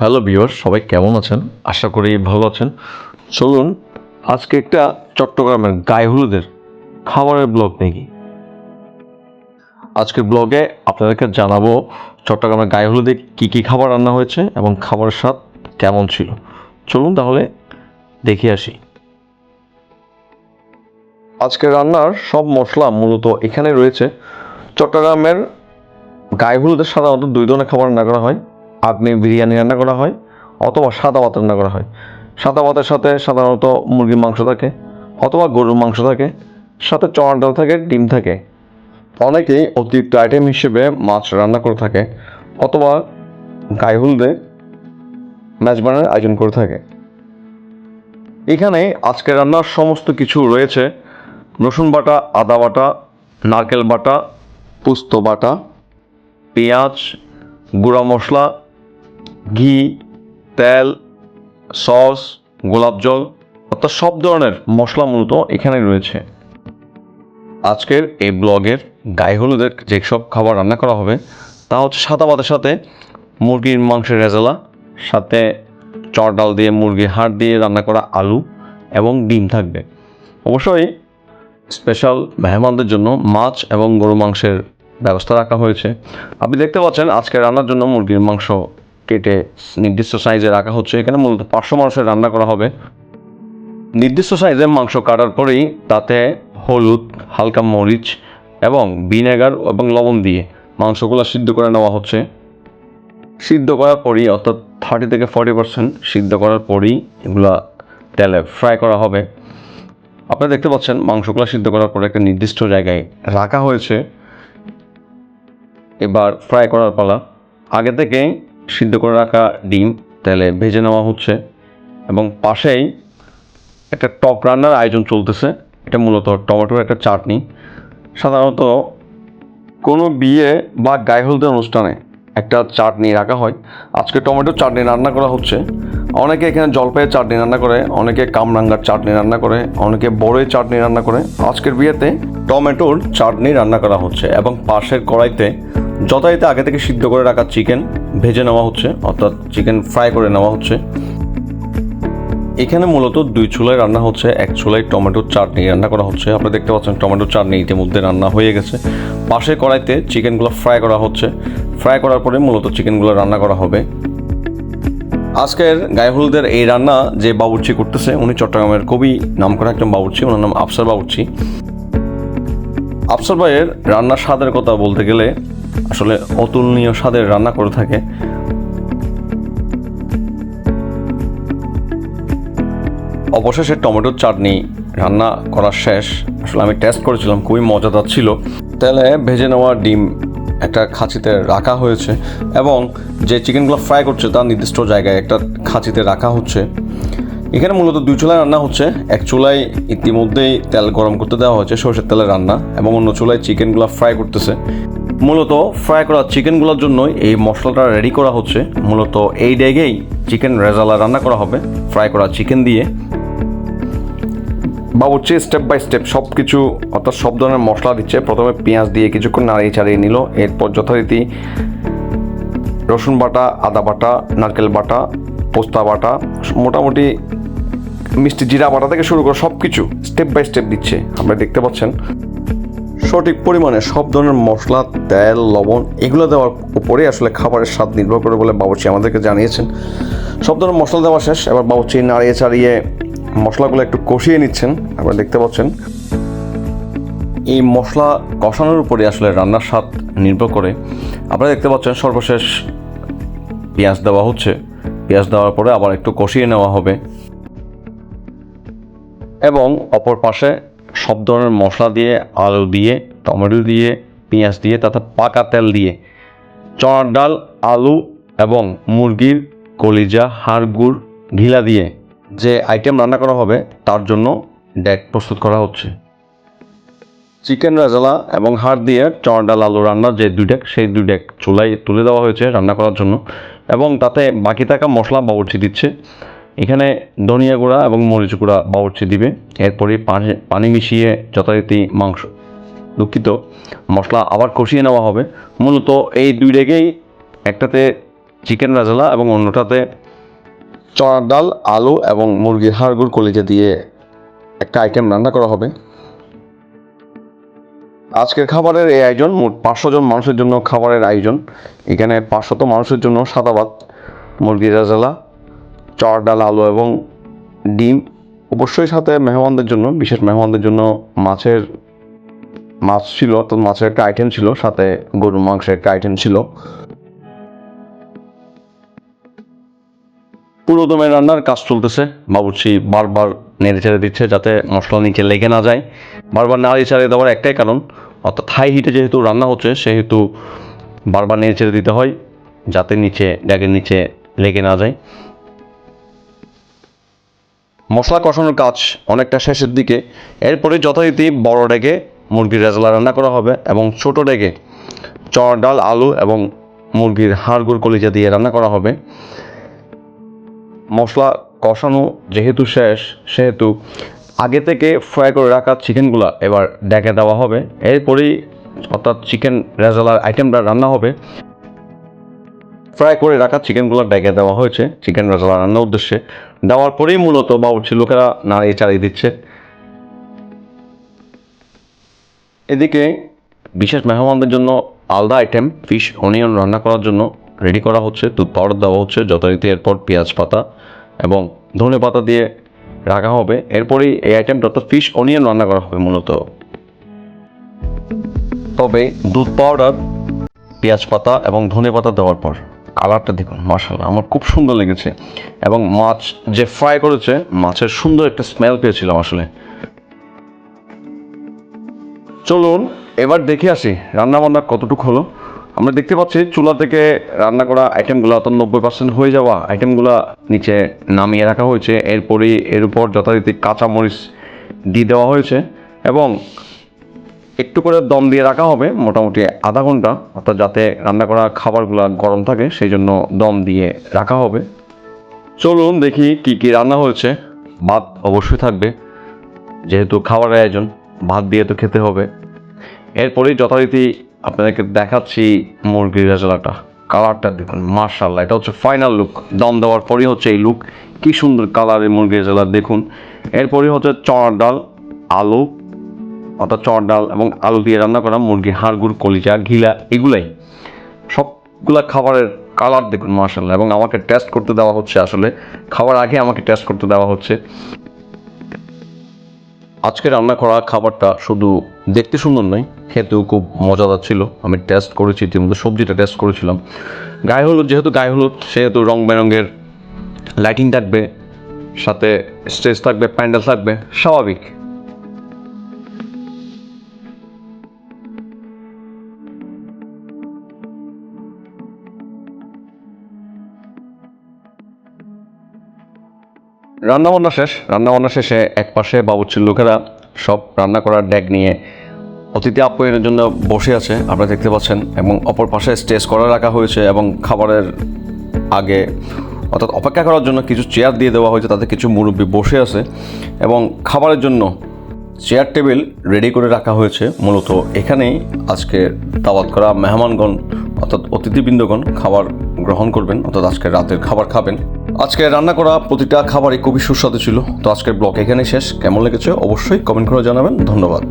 Hello বিওর সবাই কেমন আছেন? আশা করি ভালো আছেন। চলুন, আজকে একটা চট্টগ্রামের গায়ে হলুদের খাবারের ব্লগ দেখি আজকের ব্লগে আপনাদেরকে জানাব চট্টগ্রামের গায়ে হলুদে কী কী খাবার রান্না হয়েছে এবং খাবারের স্বাদ কেমন ছিল। চলুন তাহলে দেখে আসি। আজকের রান্নার সব মশলা মূলত এখানে রয়েছে। চট্টগ্রামের গায়ে হলুদের সাধারণত দুই ধরনের খাবার রান্না করা হয়। আগ্নেয় বিরিয়ানি রান্না করা হয় অথবা সাদা ভাত রান্না করা হয়। সাদা ভাতের সাথে সাধারণত মুরগির মাংস থাকে অথবা গরুর মাংস থাকে, সাথে চড়ার ডাল থাকে, ডিম থাকে। অনেকেই অতিরিক্ত আইটেম হিসেবে মাছ রান্না করে থাকে অথবা গায়ে হলুদে মেজবানের আয়োজন করে থাকে। এখানে আজকে রান্নার সমস্ত কিছু রয়েছে। রসুন বাটা, আদা বাটা, নারকেল বাটা, পুস্ত বাটা, পেঁয়াজ, গুঁড়া মশলা ঘি, তেল, সস, গোলাপ জল, অর্থাৎ সব ধরনের মশলা মূলত এখানে রয়েছে। আজকের এই ব্লগের গায়ে হলুদের যেসব খাবার রান্না করা হবে, তা হচ্ছে সাদা ভাতের সাথে মুরগির মাংসের রেজালা, সাথে চর ডাল দিয়ে মুরগির হাড় দিয়ে রান্না করা আলু এবং ডিম থাকবে। অবশ্যই স্পেশাল মেহমানদের জন্য মাছ এবং গরু মাংসের ব্যবস্থা রাখা হয়েছে। আপনি দেখতে পাচ্ছেন আজকে রান্নার জন্য মুরগির মাংস কেটে নির্দিষ্ট সাইজে রাখা হচ্ছে। এখানে মূলত পাঁচশো মানুষের রান্না করা হবে। নির্দিষ্ট সাইজে মাংস কাটার পরেই তাতে হলুদ, হালকা মরিচ এবং ভিনেগার এবং লবণ দিয়ে মাংসগুলো সিদ্ধ করে নেওয়া হচ্ছে। সিদ্ধ করার পরই, অর্থাৎ থার্টি থেকে ফর্টি পার্সেন্ট সিদ্ধ করার পরই এগুলা তেলে ফ্রাই করা হবে। আপনারা দেখতে পাচ্ছেন, মাংসগুলো সিদ্ধ করার পরে একটা নির্দিষ্ট জায়গায় রাখা হয়েছে। এবার ফ্রাই করার পালা। আগে থেকে সিদ্ধ করে রাখা ডিম, তেলে ভেজে নেওয়া হচ্ছে এবং পাশেই একটা টক রান্নার আয়োজন চলতেছে। এটা মূলত টমেটোর একটা চাটনি। সাধারণত কোনো বিয়ে বা গায়ে হলুদের অনুষ্ঠানে একটা চাটনি রাখা হয়। আজকে টমেটোর চাটনি রান্না করা হচ্ছে। অনেকে এখানে জলপাইয়ের চাটনি রান্না করে, অনেকে কামরাঙ্গার চাটনি রান্না করে, অনেকে বড়ই চাটনি রান্না করে। আজকের বিয়েতে টমেটোর চাটনি রান্না করা হচ্ছে এবং পাশের কড়াইতে যথারীতি আগে থেকে সিদ্ধ করে রাখা চিকেন ভেজে নেওয়া হচ্ছে, অর্থাৎ চিকেন ফ্রাই করে নেওয়া হচ্ছে। এখানে মূলত দুই চুলায় রান্না হচ্ছে, এক চুলায় টমেটোর চাটনি রান্না করা হচ্ছে। আপনারা দেখতে পাচ্ছেন টমেটোর চাটনি ইতিমধ্যে রান্না হয়ে গেছে। পাশের কড়াইতে চিকেনগুলো ফ্রাই করা হচ্ছে। ফ্রাই করার পরে মূলত চিকেনগুলো রান্না করা হবে। আজকের গায়ে হলুদের এই রান্না যে বাবুর্চি করতেছে, উনি চট্টগ্রামের খুবই নাম করা একজন বাবুর্চি, ওনার নাম আফসার বাবুর্চি। আফসার ভাইয়ের রান্নার স্বাদের কথা বলতে গেলে আসলে অতুলনীয় স্বাদের রান্না করে থাকে। অবশেষে টমেটোর চাটনি রান্না করা শেষ। আসলে আমি টেস্ট করেছিলাম, খুবই মজাদার ছিল। তেলে ভেজে নেওয়া ডিম একটা খাঁচিতে রাখা হয়েছে এবং যে চিকেনগুলো ফ্রাই করছে তার নির্দিষ্ট জায়গায় একটা খাঁচিতে রাখা হচ্ছে। এখানে মূলত দুই চুলায় রান্না হচ্ছে। এক চুলায় ইতিমধ্যেই তেল গরম করতে দেওয়া হয়েছে, সরষের তেলের রান্না এবং অন্য চুলায় চিকেনগুলো ফ্রাই করতেছে। মূলত ফ্রাই করা চিকেনগুলোর জন্যই এই মশলাটা রেডি করা হচ্ছে। মূলত এই ডেগেই চিকেন রেজালা রান্না করা হবে ফ্রাই করা চিকেন দিয়ে। বাবুর্চি স্টেপ বাই স্টেপ সব কিছু অর্থাৎ সব ধরনের মশলা দিচ্ছে। প্রথমে পেঁয়াজ দিয়ে কিছুক্ষণ নাড়িয়ে চাড়িয়ে নিল। এরপর যথারীতি রসুন বাটা, আদা বাটা, নারকেল বাটা, পোস্তা বাটা, মোটামুটি মিষ্টি জিরা বাটা থেকে শুরু করে সব কিছু স্টেপ বাই স্টেপ দিচ্ছে। আমরা দেখতে পাচ্ছেন। সঠিক পরিমাণে সব ধরনের মশলা, তেল, লবণ এগুলো দেওয়ার উপরে আসলে খাবারের স্বাদ নির্ভর করে বলে বাবুচি আমাদেরকে জানিয়েছেন। সব ধরনের মশলা দেওয়া শেষ, এবার বাবুচি নাড়িয়ে চাড়িয়ে মশলাগুলো একটু কষিয়ে নিচ্ছেন, আপনারা দেখতে পাচ্ছেন। এই মশলা কষানোর উপরে আসলে রান্নার স্বাদ নির্ভর করে। আপনারা দেখতে পাচ্ছেন সর্বশেষ পেঁয়াজ দেওয়া হচ্ছে। পেঁয়াজ দেওয়ার পরে আবার একটু কষিয়ে নেওয়া হবে। এবং অপর পাশে সব ধরনের মশলা দিয়ে, আলু দিয়ে, টমেটো দিয়ে, পেঁয়াজ দিয়ে তাতে পাকা তেল দিয়ে চড়ার ডাল, আলু এবং মুরগির কলিজা হাড় গুড় ঘিলা দিয়ে যে আইটেম রান্না করা হবে, তার জন্য ডেক প্রস্তুত করা হচ্ছে। চিকেন রাজালা এবং হাড় দিয়ে চর ডাল, আলু রান্নার যে দুই ডেক সেই দুই ডেক চুলায় তুলে দেওয়া হয়েছে রান্না করার জন্য এবং তাতে বাকি থাকা মশলা বাবুর্চি দিচ্ছে। এখানে ধনিয়া গুঁড়া এবং মরিচ গুঁড়া বাবুর্চি দিবে। এরপরে পানি পানি মিশিয়ে যথারীতি মাংস, দুঃখিত। মশলা আবার কষিয়ে নেওয়া হবে। মূলত এই দুই ডেকেই একটাতে চিকেন রাজালা এবং অন্যটাতে চড়ার ডাল, আলু এবং মুরগির হাড়গুড় কলিজা দিয়ে একটা আইটেম রান্না করা হবে। আজকের খাবারের এই আয়োজন, মোট পাঁচশো জন মানুষের জন্য খাবারের আয়োজন। এখানে পাঁচশত মানুষের জন্য সাদা ভাত, মুরগির রাজালা চড়, ডাল, আলু এবং ডিম অবশ্যই সাথে মেহমানদের জন্য, বিশেষ মেহমানদের জন্য মাছের মাছ ছিল তো মাছের একটা আইটেম ছিল, সাথে গরুর মাংসের একটা আইটেম ছিল। পুরো দমে রান্নার কাজ চলতেছে। বাবুর্চি বারবার নেড়ে চেড়ে দিচ্ছে যাতে মশলা নিচে লেগে না যায়। বারবার নাড়ি চাড়ে দেওয়ার একটাই কারণ, অর্থাৎ হাই হিটে যেহেতু রান্না হচ্ছে, সেহেতু বারবার নেড়ে চেড়ে দিতে হয়, যাতে নিচে ড্যাগের নিচে লেগে না যায়। মশলা কষানোর কাজ অনেকটা শেষের দিকে। এরপরে যথারীতি বড় ডেকে মুরগির রেজলা রান্না করা হবে এবং ছোট ডেকে চর ডাল, আলু এবং মুরগির হাড়গুড় কলিজা দিয়ে রান্না করা হবে। মশলা কষানো যেহেতু শেষ, সেহেতু আগে থেকে ফ্রাই করে রাখা চিকেনগুলো এবার ডেকে দেওয়া হবে। এরপরেই অর্থাৎ চিকেন রেজালার আইটেমটা রান্না হবে। ফ্রাই করে রাখা চিকেনগুলো ডেকে দেওয়া হয়েছে চিকেন রেজালা রান্নার উদ্দেশ্যে। দেওয়ার পরেই মূলত বাবুর্চি লোকেরা নাড়িয়ে চাড়িয়ে দিচ্ছে। এদিকে বিশেষ মেহমানদের জন্য আলাদা আইটেম ফিশ অনিয়ন রান্না করার জন্য রেডি করা হচ্ছে, দুধ পাউডার দেওয়া হচ্ছে, যথারীতি এরপর পেঁয়াজ পাতা এবং ধনে পাতা দিয়ে রাখা হবে। এরপরেই এই আইটেমটা অর্থাৎ ফিশ অনিয়ন রান্না করা হবে মূলত। তবে দুধ পাউডার পেঁয়াজ পাতা এবং ধনে পাতা দেওয়ার পর কালারটা দেখুন মার্শাল্লাহ আমার খুব সুন্দর লেগেছে। এবং মাছ যে ফ্রাই করেছে, মাছের সুন্দর একটা স্মেল পেয়েছিলাম আসলে। চলুন, এবার দেখে আসি রান্না বান্না কতটুকু হলো। আমরা দেখতে পাচ্ছি, চুলা থেকে রান্না করা আইটেমগুলো অর্থাৎ নব্বই পার্সেন্ট হয়ে যাওয়া। আইটেমগুলো নিচে নামিয়ে রাখা হয়েছে। এরপরেই এর উপর যথারীতি কাঁচামরিচ দিয়ে দেওয়া হয়েছে। এবং একটু করে দম দিয়ে রাখা হবে, মোটামুটি আধা ঘণ্টা, অর্থাৎ যাতে রান্না করা খাবারগুলো গরম থাকে সেই জন্য দম দিয়ে রাখা হবে। চলুন দেখি কি কি রান্না হয়েছে। ভাত অবশ্যই থাকবে, যেহেতু খাবারের আয়োজন, ভাত দিয়ে তো খেতে হবে। এরপরেই যথারীতি আপনাদেরকে দেখাচ্ছি মুরগির রেজালাটা কালারটা দেখুন মার্শাল্লাহ এটা হচ্ছে ফাইনাল লুক দম দেওয়ার পরই হচ্ছে এই লুক কি সুন্দর কালারের মুরগির রেজালা দেখুন। এরপরই হচ্ছে চড়ার ডাল, আলু অর্থাৎ চড় ডাল এবং আলু দিয়ে রান্না করা মুরগি, হাড়গুড়, কলিজা, ঘিলা এগুলাই। সবগুলা খাবারের কালার দেখুন মার্শাল্লাহ এবং আমাকে টেস্ট করতে দেওয়া হচ্ছে আসলে। খাবার আগে আমাকে টেস্ট করতে দেওয়া হচ্ছে। আজকে রান্না করা খাবারটা শুধু দেখতে সুন্দর নয়, খেতেও খুব মজাদার ছিল। আমি টেস্ট করেছি, ইতিমধ্যে সবজিটা টেস্ট করেছিলাম। গায়ে হলুদ, যেহেতু গায়ে হলুদ, সেহেতু রং বেরঙের লাইটিং থাকবে, সাথে স্টেজ থাকবে প্যান্ডেল থাকবে, স্বাভাবিক। রান্নাবান্না শেষ, রান্নাবান্না শেষে এক পাশে বাবুর্চির লোকেরা সব রান্না করার ড্যাগ নিয়ে অতিথি আপ্যায়নের জন্য বসে আছে, আপনারা দেখতে পাচ্ছেন, এবং অপর পাশে স্টেজ করা রাখা হয়েছে এবং খাবারের আগে, অর্থাৎ অপেক্ষা করার জন্য কিছু চেয়ার দিয়ে দেওয়া হয়েছে, তাতে কিছু মুরব্বী বসে আছে, এবং খাবারের জন্য চেয়ার টেবিল রেডি করে রাখা হয়েছে, মূলত এখানেই আজকে দাওয়াত করা মেহমানগণ, অর্থাৎ অতিথিবৃন্দগণ খাবার গ্রহণ করবেন, অর্থাৎ আজকের রাতের খাবার খাবেন। আজকে রান্না করা প্রতিটা খাবারই খুবই সুস্বাদু ছিল। তো আজকের ব্লগ এখানে শেষ। কেমন লেগেছে অবশ্যই কমেন্ট করে জানাবেন। ধন্যবাদ।